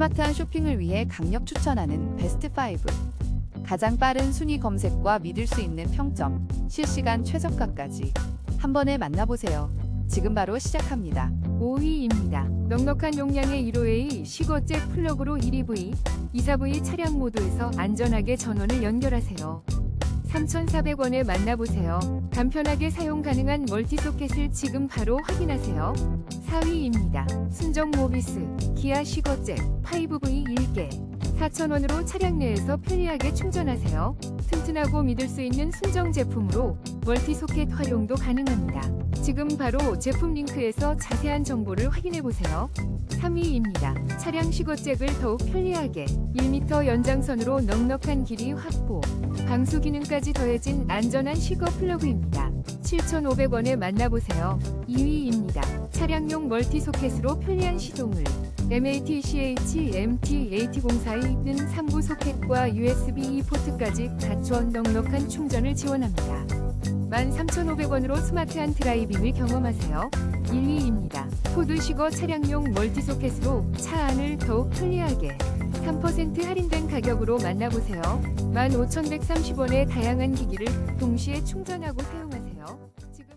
스마트한 쇼핑을 위해 강력 추천하는 베스트 5. 가장 빠른 순위 검색과 믿을 수 있는 평점, 실시간 최저가까지 한 번에 만나보세요. 지금 바로 시작합니다. 5위입니다. 넉넉한 용량의 1호의 시거잭 플러그로 1EV, 2사V 차량 모두에서 안전하게 전원을 연결하세요. 3,400원에 만나보세요. 간편하게 사용 가능한 멀티소켓을 지금 바로 확인하세요. 4위입니다. 순정 모비스, 기아 시거잭 5V 1개. 4,000원으로 차량 내에서 편리하게 충전하세요. 튼튼하고 믿을 수 있는 순정 제품으로 멀티 소켓 활용도 가능합니다. 지금 바로 제품 링크에서 자세한 정보를 확인해 보세요. 3위입니다. 차량 시거잭을 더욱 편리하게 1m 연장선으로 넉넉한 길이 확보, 방수 기능까지 더해진 안전한 시거 플러그입니다. 7,500원에 만나보세요. 2위입니다. 차량용 멀티 소켓으로 편리한 시동을 MATCH MT-AT04에 있는 3부 소켓과 USB-E 포트까지 갖추어 넉넉한 충전을 지원합니다. 13,500원으로 스마트한 드라이빙을 경험하세요. 1위입니다. 포드시거 차량용 멀티소켓으로 차 안을 더욱 편리하게 3% 할인된 가격으로 만나보세요. 15,130원의 다양한 기기를 동시에 충전하고 사용하세요. 지금